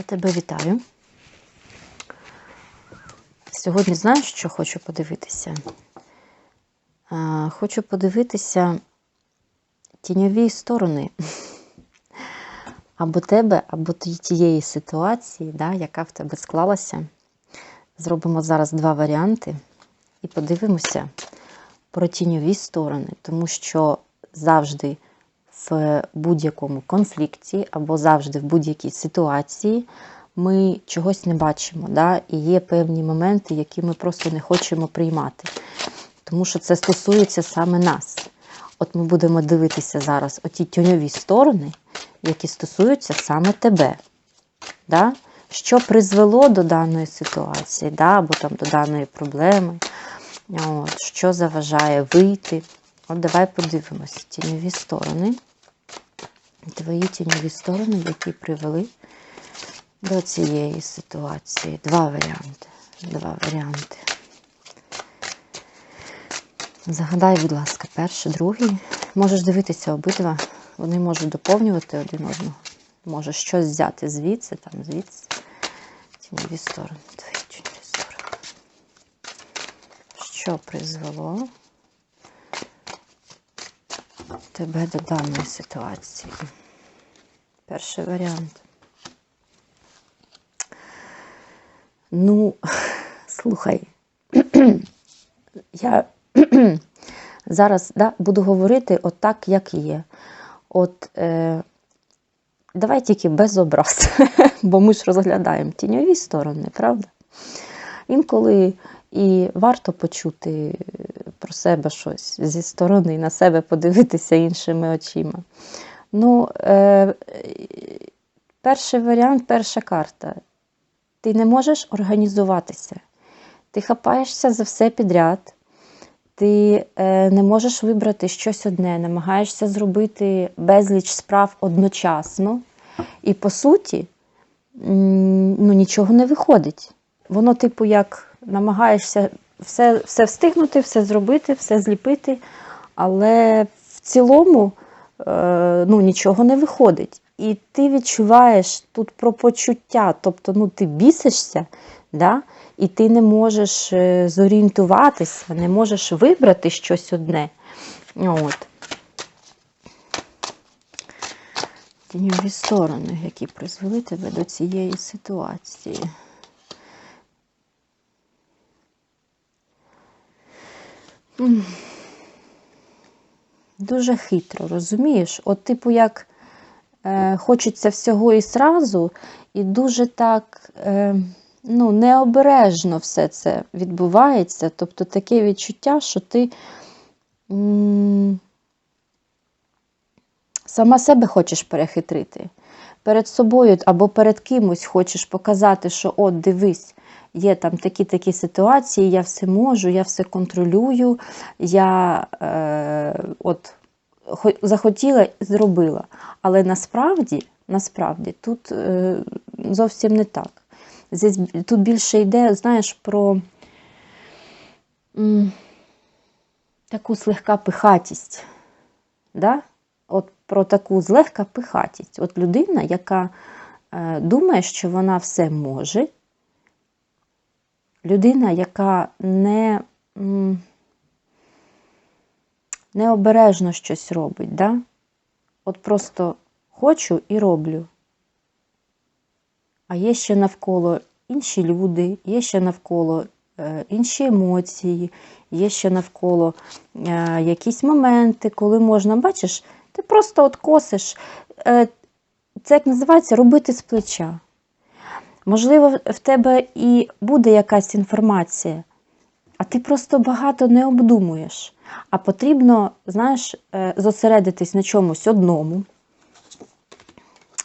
Я тебе вітаю. Сьогодні знаєш, що хочу подивитися? Хочу подивитися тіньові сторони або тебе, або тієї ситуації, да, яка в тебе склалася. Зробимо зараз два варіанти і подивимося про тіньові сторони, тому що завжди в будь-якому конфлікті або завжди в будь-якій ситуації ми чогось не бачимо. Да? І є певні моменти, які ми просто не хочемо приймати. Тому що це стосується саме нас. От ми будемо дивитися зараз оті тіньові сторони, які стосуються саме тебе. Да? Що призвело до даної ситуації, да? або там до даної проблеми, От, що заважає вийти. От давай подивимось тіньові сторони. Твої тіньові сторони, які привели до цієї ситуації. Два варіанти. Два варіанти. Загадай, будь ласка, перший, другий. Можеш дивитися обидва. Вони можуть доповнювати один одного. Можеш щось взяти звідси, там, звідси. Тіньові сторони, твої тіньові сторони. Що призвело тебе до даної ситуації? Перший варіант. Ну, слухай, я зараз да, буду говорити от як є. От е, давай тільки без образ, бо ми ж розглядаємо тіньові сторони, правда? Інколи і варто почути про себе щось зі сторони, на себе подивитися іншими очима. Ну, е, перший варіант, перша карта. Ти не можеш організуватися. Ти хапаєшся за все підряд, ти е, не можеш вибрати щось одне, намагаєшся зробити безліч справ одночасно. І, по суті, ну, нічого не виходить. Воно, типу, як намагаєшся все, все встигнути, все зробити, все зліпити, але в цілому е, ну, нічого не виходить. І ти відчуваєш тут про почуття, тобто ну, ти бісишся, да? і ти не можеш е, зорієнтуватися, не можеш вибрати щось одне. От. Тіньові сторони, які призвели тебе до цієї ситуації. Дуже хитро, розумієш? От, типу, як е, хочеться всього і сразу, і дуже так е, ну, необережно все це відбувається. Тобто таке відчуття, що ти м сама себе хочеш перехитрити. Перед собою або перед кимось хочеш показати, що от дивись, є там такі-такі ситуації, я все можу, я все контролюю, я е, от захотіла зробила. Але насправді, насправді тут е, зовсім не так. Здесь, тут більше йде, знаєш, про м, таку слегка пихатість. Да? От Про таку злегка пихатість. От людина, яка е, думає, що вона все може, людина, яка не необережно щось робить. Да? От просто хочу і роблю. А є ще навколо інші люди, є ще навколо е, інші емоції, є ще навколо е, якісь моменти, коли можна, бачиш, ти просто от косиш. Е, це як називається робити з плеча. Можливо, в тебе і буде якась інформація, а ти просто багато не обдумуєш. А потрібно, знаєш, е, зосередитись на чомусь одному.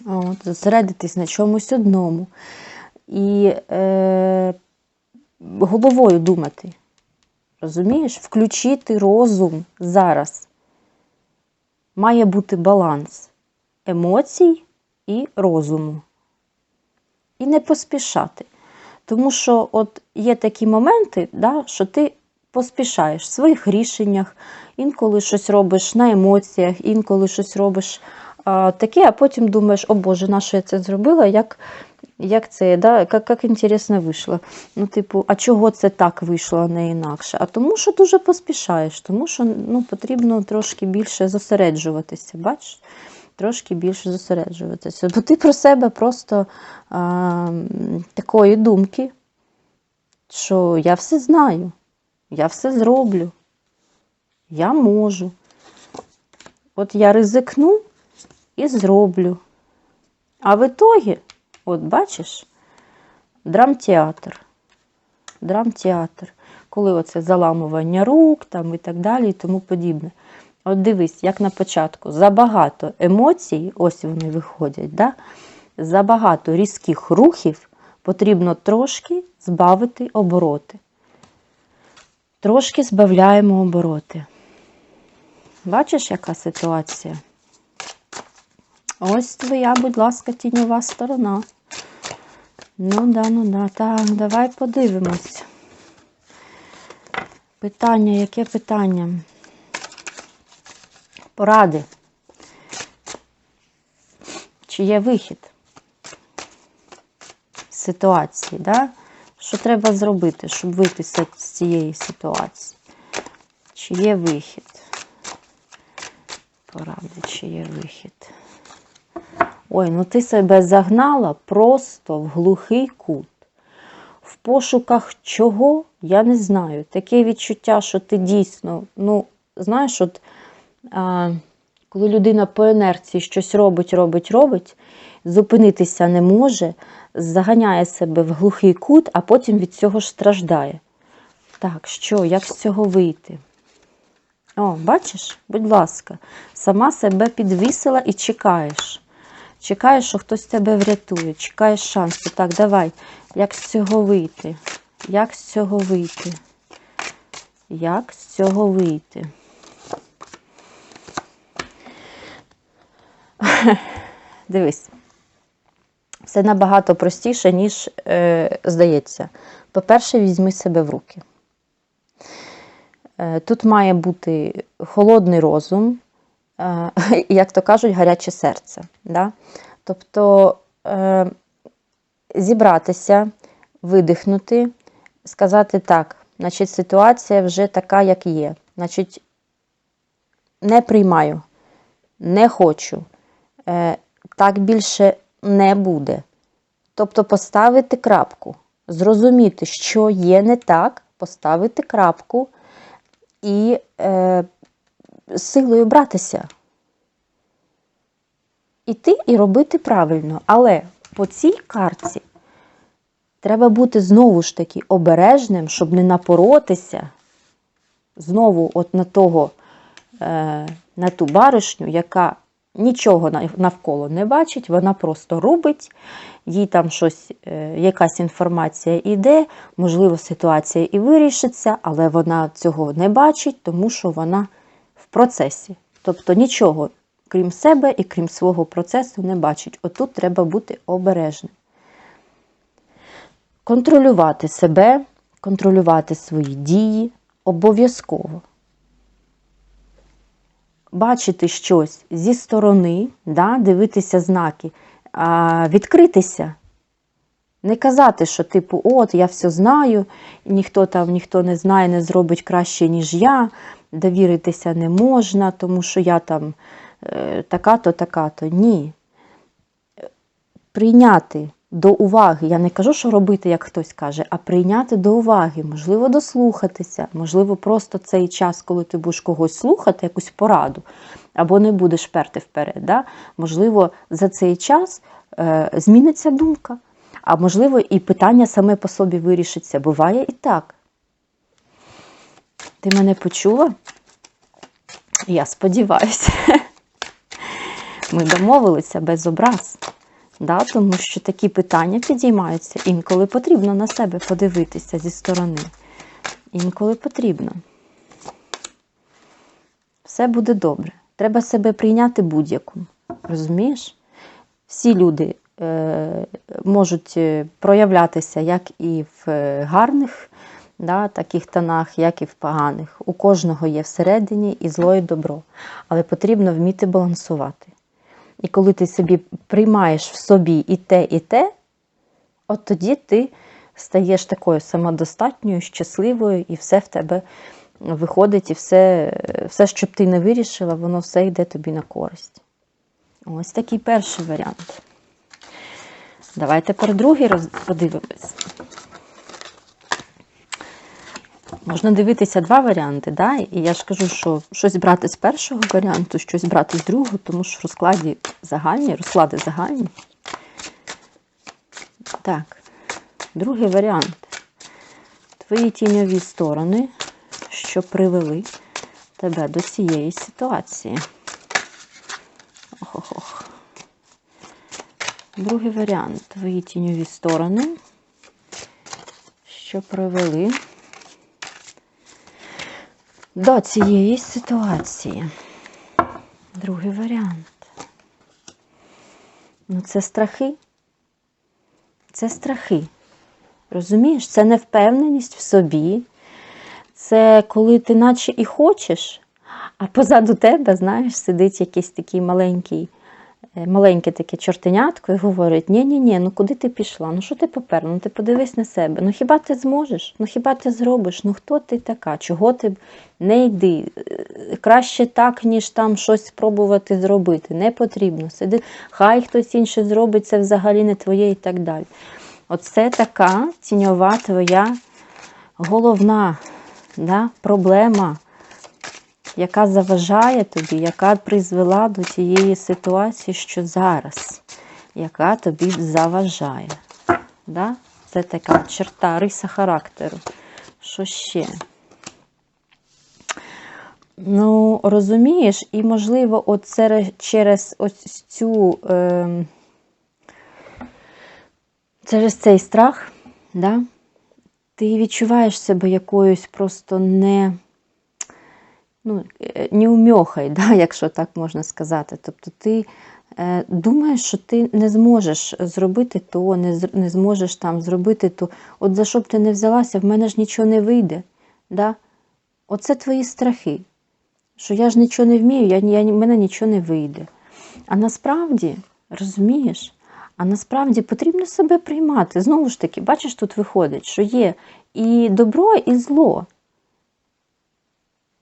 От, Зосередитись на чомусь одному. І е, головою думати. Розумієш? Включити розум зараз. Має бути баланс емоцій і розуму. І не поспішати. Тому що от є такі моменти, да, що ти поспішаєш в своїх рішеннях, інколи щось робиш на емоціях, інколи щось робиш а, таке, а потім думаєш, о Боже, на що я це зробила? Як, як це, да? як, як інтересно вийшло. Ну, типу, а чого це так вийшло, а не інакше? А тому, що дуже поспішаєш, тому що ну, потрібно трошки більше зосереджуватися, бачиш? Трошки більше зосереджуватися. Бо ти про себе просто а, такої думки, що я все знаю, я все зроблю, я можу. От я ризикну і зроблю. А в ітогі, от бачиш, драмтеатр. Драмтеатр. Коли оце заламування рук там і так далі, і тому подібне. От дивись, як на початку, забагато емоцій, ось вони виходять, да? забагато різких рухів потрібно трошки збавити обороти. Трошки збавляємо обороти. Бачиш, яка ситуація? Ось твоя, будь ласка, тіньова сторона. Ну да, ну да. Так, давай подивимось. Питання, яке питання? Поради. Чи є вихід з ситуації, да? Що треба зробити, щоб вийти з цієї ситуації? Чи є вихід? Поради, чи є вихід? Ой, ну ти себе загнала просто в глухий кут. В пошуках чого, я не знаю. Таке відчуття, що ти дійсно, ну, знаєш, от коли людина по інерції щось робить, робить, робить, зупинитися не може, заганяє себе в глухий кут, а потім від цього страждає. Так, що, як з цього вийти? О, бачиш, будь ласка, сама себе підвісила і чекаєш. Чекаєш, що хтось тебе врятує, чекаєш шансу. Так, давай, як з цього вийти? Як з цього вийти? Як з цього вийти? Дивись, все набагато простіше, ніж е, здається. По-перше, візьми себе в руки. Е, Тут має бути холодний розум, е, як то кажуть, гаряче серце. Да? Тобто е, зібратися, видихнути, сказати так, значить, ситуація вже така, як є. Значить, не приймаю, не хочу, так більше не буде. Тобто поставити крапку, зрозуміти, що є не так, поставити крапку і е, силою братися. Іти і робити правильно. Але по цій картці треба бути знову ж таки обережним, щоб не напоротися знову от на того, е, на ту баришню, яка нічого навколо не бачить, вона просто робить, їй там щось, е, якась інформація йде, можливо, ситуація і вирішиться, але вона цього не бачить, тому що вона в процесі. Тобто нічого, крім себе і крім свого процесу, не бачить. Отут треба бути обережним. Контролювати себе, контролювати свої дії обов'язково. Бачити щось зі сторони, да, дивитися знаки, а, відкритися. Не казати, що, типу, от, я все знаю, ніхто там ніхто не знає, не зробить краще, ніж я, довіритися не можна, тому що я там е, така-то, така-то. Ні. Прийняти до уваги, я не кажу, що робити, як хтось каже, а прийняти до уваги, можливо, дослухатися, можливо, просто цей час, коли ти будеш когось слухати, якусь пораду, або не будеш перти вперед. Да? Можливо, за цей час е, зміниться думка, а можливо, і питання саме по собі вирішиться. Буває і так. Ти мене почула? Я сподіваюся. Ми домовилися без образ. Да, тому що такі питання підіймаються. Інколи потрібно на себе подивитися зі сторони. Інколи потрібно. Все буде добре. Треба себе прийняти будь-яку. Розумієш? Всі люди е, можуть е, проявлятися як і в е, гарних да, таких тонах, як і в поганих. У кожного є всередині і зло, і добро. Але потрібно вміти балансувати. І коли ти собі приймаєш в собі і те, і те, от тоді ти стаєш такою самодостатньою, щасливою, і все в тебе виходить, і все, все, що б ти не вирішила, воно все йде тобі на користь. Ось такий перший варіант. Давай тепер другий подивимось. Можна дивитися два варіанти, да? і я ж кажу, що щось брати з першого варіанту, щось брати з другого, тому що розкладі загальні, розклади загальні. Так, другий варіант. Твої тіньові сторони, що привели тебе до цієї ситуації. Ох-ох-ох. Другий варіант. Твої тіньові сторони, що привели до цієї ситуації. Другий варіант. Ну, це страхи. Це страхи. Розумієш, це невпевненість в собі. Це коли ти наче і хочеш, а позаду тебе, знаєш, сидить якийсь такий маленький, маленьке таке чортенятко і говорить: ні-ні-ні, ну куди ти пішла? Ну що ти поперла? Ну ти подивись на себе. Ну хіба ти зможеш? Ну хіба ти зробиш? Ну хто ти така? Чого ти не йди? Е, Краще так, ніж там щось спробувати зробити. Не потрібно. Сиди, хай хтось інший зробить, це взагалі не твоє і так далі. Оце така тіньова твоя головна да, проблема, яка заважає тобі, яка призвела до тієї ситуації, що зараз, яка тобі заважає. Да? Це така черта, риса характеру. Що ще? Ну, розумієш, і, можливо, оце через ось цю. Е, через цей страх, да, ти відчуваєш себе якоюсь просто не ну, е, неумьохой, да, якщо так можна сказати. Тобто ти е, думаєш, що ти не зможеш зробити то, не зможеш там зробити то. От за що б ти не взялася, в мене ж нічого не вийде. Да? Оце твої страхи. Що я ж нічого не вмію, я, я, в мене нічого не вийде. А насправді, розумієш, а насправді потрібно себе приймати. Знову ж таки, бачиш, тут виходить, що є і добро, і зло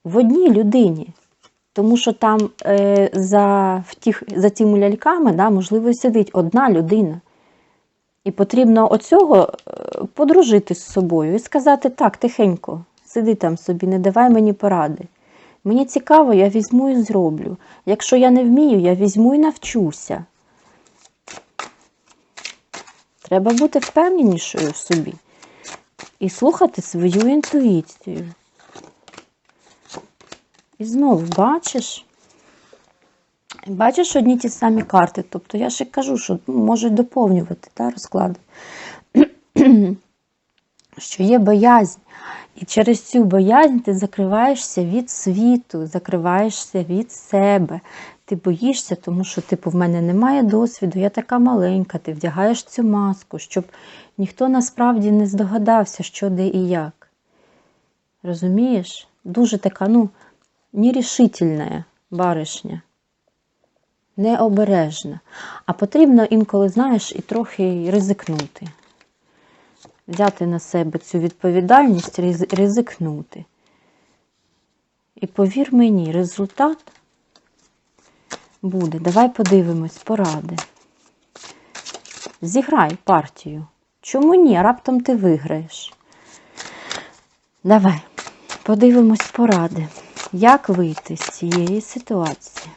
в одній людині. Тому що там е, за, в тих, за тими ляльками, да, можливо, сидить одна людина. І потрібно оцього е, подружити з собою і сказати: так, тихенько, сиди там собі, не давай мені поради. Мені цікаво, я візьму і зроблю. Якщо я не вмію, я візьму і навчуся. Треба бути впевненішою в собі і слухати свою інтуїцію. І знову бачиш, бачиш одні ті самі карти. Тобто я ще кажу, що ну, можуть доповнювати та, розклади, що є боязнь. І через цю боязнь ти закриваєшся від світу, закриваєшся від себе. Ти боїшся, тому що, типу, в мене немає досвіду, я така маленька, ти вдягаєш цю маску, щоб ніхто насправді не здогадався, що де і як. Розумієш? Дуже така, ну, нерішительна баришня, необережна. А потрібно інколи, знаєш, і трохи ризикнути. Взяти на себе цю відповідальність, ризикнути. І повір мені, результат буде. Давай подивимось, поради. Зіграй партію. Чому ні? Раптом ти виграєш. Давай, подивимось поради. Як вийти з цієї ситуації?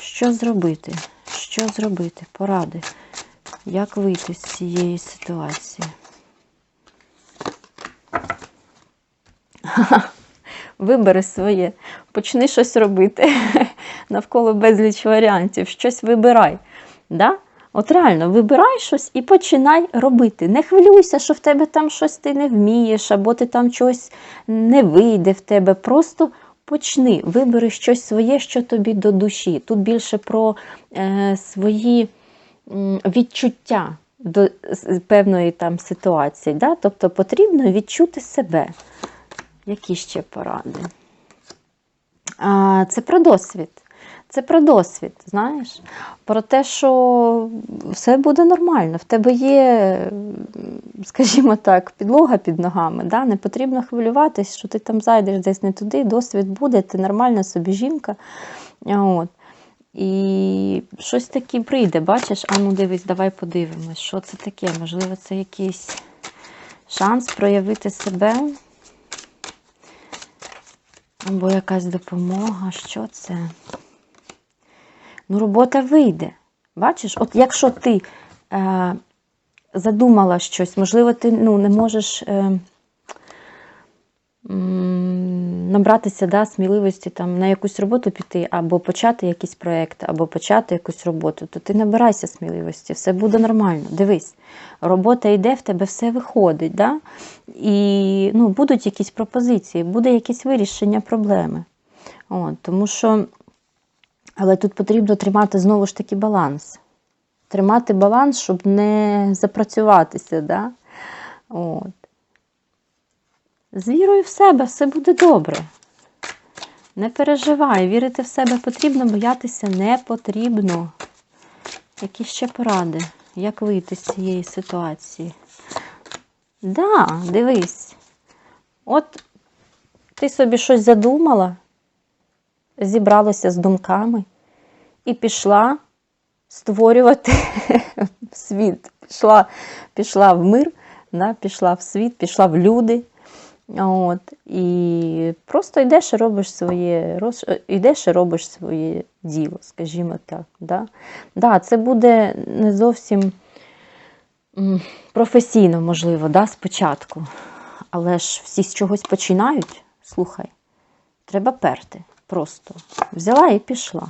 Що зробити? Що зробити? Поради. Як вийти з цієї ситуації? Вибери своє, почни щось робити. Навколо безліч варіантів, щось вибирай. Да? От реально, вибирай щось і починай робити. Не хвилюйся, що в тебе там щось ти не вмієш, або ти там щось не вийде в тебе. Просто почни, вибери щось своє, що тобі до душі. Тут більше про е, свої відчуття до певної там ситуації. Да? Тобто потрібно відчути себе. Які ще поради? А, Це про досвід. Це про досвід, знаєш, про те, що все буде нормально. В тебе є, скажімо так, підлога під ногами. Да? Не потрібно хвилюватись, що ти там зайдеш десь не туди, досвід буде, ти нормальна собі жінка. От. І щось таке прийде, бачиш, а ну дивись, давай подивимось, що це таке. Можливо, це якийсь шанс проявити себе. Або якась допомога. Що це? Ну, робота вийде. Бачиш, от якщо ти е, задумала щось, можливо, ти ну, не можеш е, набратися да, сміливості там, на якусь роботу піти, або почати якийсь проєкт, або почати якусь роботу, то ти набирайся сміливості, все буде нормально. Дивись, робота йде, в тебе все виходить. Да? І ну, будуть якісь пропозиції, буде якесь вирішення проблеми. От, тому що, але тут потрібно тримати знову ж таки баланс. Тримати баланс, щоб не запрацюватися. Да? От. З вірою в себе все буде добре. Не переживай, вірити в себе потрібно, боятися не потрібно. Які ще поради, як вийти з цієї ситуації? Да, дивись. От ти собі щось задумала, зібралася з думками і пішла створювати світ. Пішла, пішла в мир, да, пішла в світ, пішла в люди. От, і просто йдеш і робиш своє, йдеш і робиш своє діло, скажімо так. Да? Да, це буде не зовсім професійно, можливо, да, спочатку. Але ж всі з чогось починають. Слухай, треба перти. Просто взяла і пішла.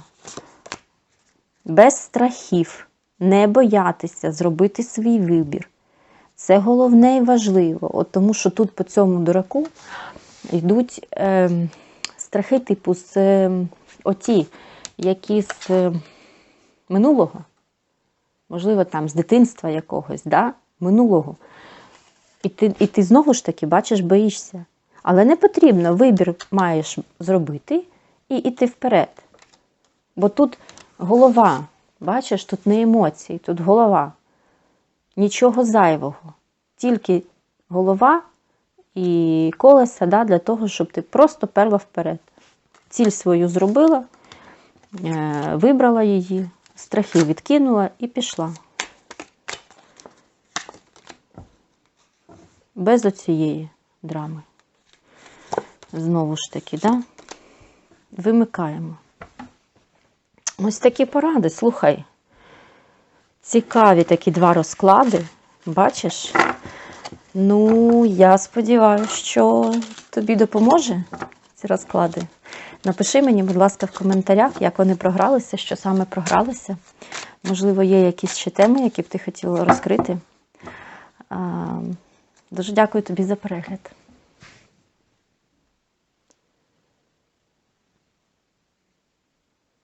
Без страхів, не боятися зробити свій вибір. Це головне і важливо, от тому що тут по цьому дураку йдуть е, страхи, типу, з е, оті, які з е, минулого, можливо, там з дитинства якогось, да? минулого. І ти, і ти знову ж таки бачиш, боїшся. Але не потрібно, вибір маєш зробити і йти вперед. Бо тут голова, бачиш, тут не емоції, тут голова. Нічого зайвого. Тільки голова і колеса да, для того, щоб ти просто перла вперед. Ціль свою зробила, е, вибрала її, страхи відкинула і пішла. Без оцієї драми. Знову ж таки, да? Вимикаємо. Ось такі поради, слухай. Цікаві такі два розклади. Бачиш? Ну, я сподіваюся, що тобі допоможе ці розклади. Напиши мені, будь ласка, в коментарях, як вони програлися, що саме програлися. Можливо, є якісь ще теми, які б ти хотіла розкрити. Дуже дякую тобі за перегляд.